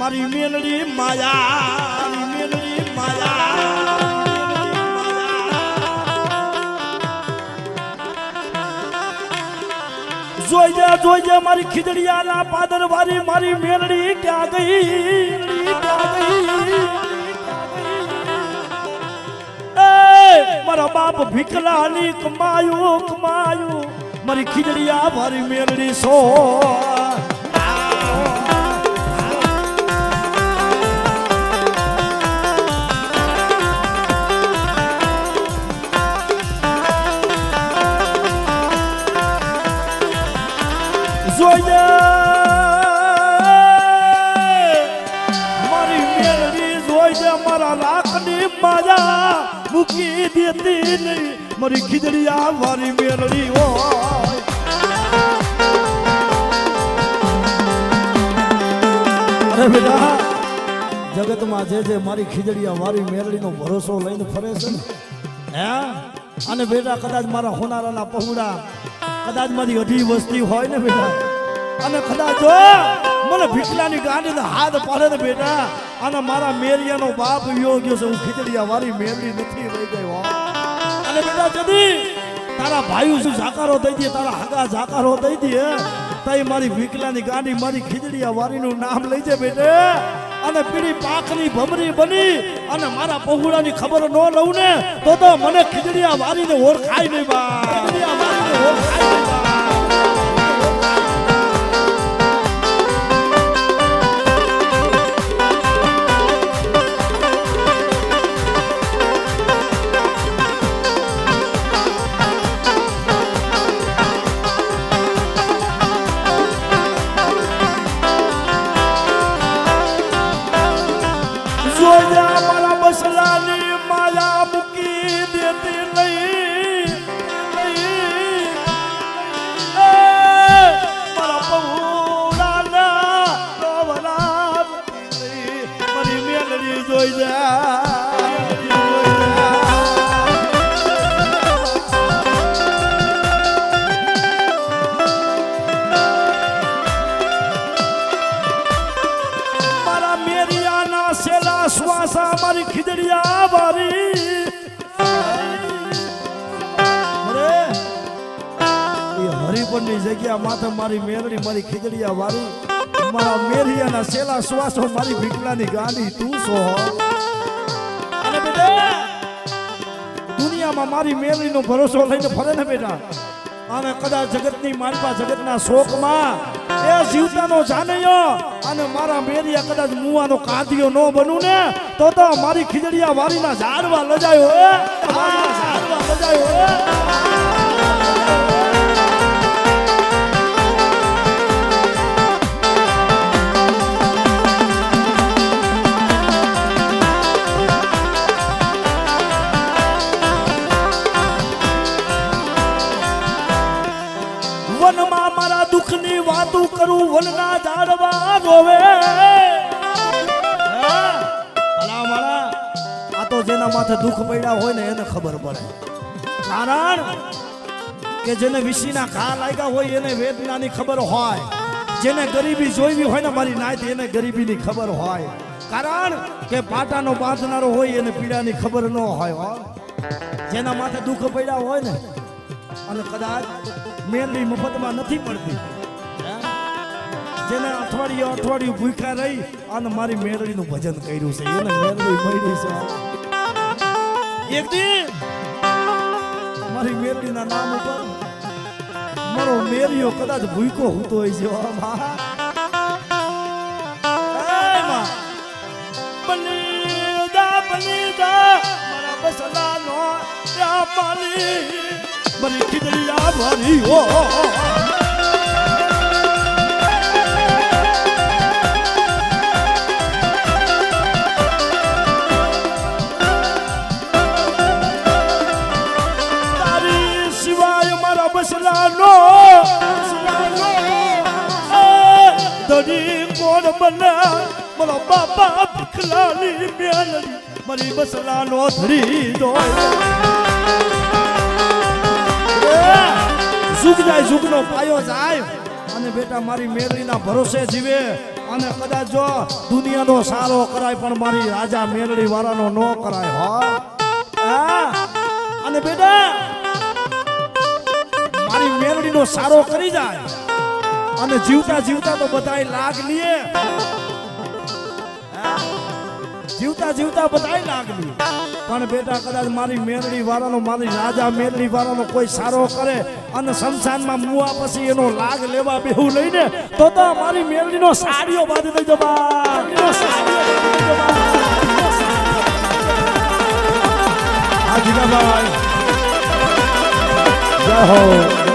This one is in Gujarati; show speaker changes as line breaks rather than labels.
મારી મેલડી માયા મેલડી માયા જોઈજે જોઈજે મારી ખીજડીયાના પાદર વાળી મારી મેલડી ક્યાં ગઈ? મારા બાપ ભીખલાની કમાયું કમાયું. મારી ખીજડીયા મારી મેલડી સો. મૂકી દેતી નહીં. મારી ખીજડીયા મારી મેળડી હોય. અરે બેટા, જગતમાં જે જે મારી ખીજડીયા મારી મેળડીનો ભરોસો લઈને ફરે છે ને, હે? અને બેટા કદાચ મારા હોનારાના પહોળા કદાચ મારી અઢી વસ્તી હોય ને બેટા અને કદાચ મને ભીખલાની ગાંડીને હાથ પાડે ને બેટા, અને મારા મેરિયાનો બાપ યોગ્ય ગયો છે, હું ખીચડીયા વારી મેરડી નથી રહી ગઈ અને બેટા જદી તારા ભાઈઓ શું જાકારો દઈ દે, તારા હગા જાકારો દઈ દે, તઈ મારી વિકલાની ગાડી મારી ખીચડીયા વારીનું નામ લઈ જાય બેટે. અને પીડી પાકની ભમરી બની, અને મારા પહોળાની ખબર ન લઉં ને, તો તો મને ખીચડીયા વારીને ઓળખાય નહીં બા. ખીચડીયા વારીને ઓળખાય નહીં શ્વાસા મારી ખીજડીયા વારી હરિપરની જગ્યા માથે મારી મેરડી મારી ખીજડીયા વારી મારા મેરિયાના સેલા શ્વાસો મારી ભીકલાની ગાંડી, તું છો દુનિયામાં મારી મેરડીનો ભરોસો લઈને ફરે ને બેટા. અને કદાચ જગતની માલપા જગતના શોકમાં એ જીવતાનો જાનયો અને મારા મેરિયા કદાચ મુવાનો કાંતિયો ન બનું ને તો તો મારી ખીજડીયા વારીના ઝાડવા લજાયો એ ઝાડવા લજાયો વનમાં મારા દુઃખની વાતો કરું, વનના ઝાડવા રોવે. ભલા મારા, આ તો જેના માથે દુઃખ પડ્યા હોય ને એને ખબર પડે. કારણ કે જેને વિશીના ઘા લાગ્યા હોય એને વેદનાની ખબર હોય. જેને ગરીબી જોઈવી હોય ને મારી નાયત, એને ગરીબીની ખબર હોય. કારણ કે પાટાનો બાંધનારો હોય એને પીડાની ખબર ન હોય જેના માથે દુઃખ પડ્યા હોય ને, અને કદાચ મેલની મફતમાં નથી મળતી. જેને અઠવાડિયું અઠવાડિયું ભૂખ્યા રહી અને મારી મેરડીનું ભજન કર્યું છે. એને મેળવી મળી છે. એક દી મારી મેરડીના નામ ઉપર મારો મેરિયો કદાચ ભૂખ્યો હોતો હોય છે. બલીદા બલીદા મારા બસલાનો રામાલી મારી ખીજડીયા ભરી હો દડી કોણ બને મારો બાપા ભીખલાની મેલડી મારી બસલાનો ધરી દો જુગ જાય જુગનો પાયો જાય. અને બેટા, મારી મેરડીના ભરોસે જીવે. અને કદાચ જો દુનિયાનો સારો કરાય, પણ મારી રાજા મેરડી વાળાનો ન કરાય, હો. હા? અને બેટા, મારી મેરડીનો સારો કરી જાય. અને જીવતા જીવતા તો બધાય લાગ લીએ. હા? જીવતા જીવતા બધાય લાગ લીએ પણ બેટા કદાચ મારી મેરડી વાળાનો, મારી રાજા મેરડી વાળાનો કોઈ સારો કરે અને શમશાનમાં મુવા પછી એનો લાગ લેવા બેહું લઈને, તો તો મારી મેરડીનો સાડીઓ બાંધી દેજો બા. સાડીઓ જય હો.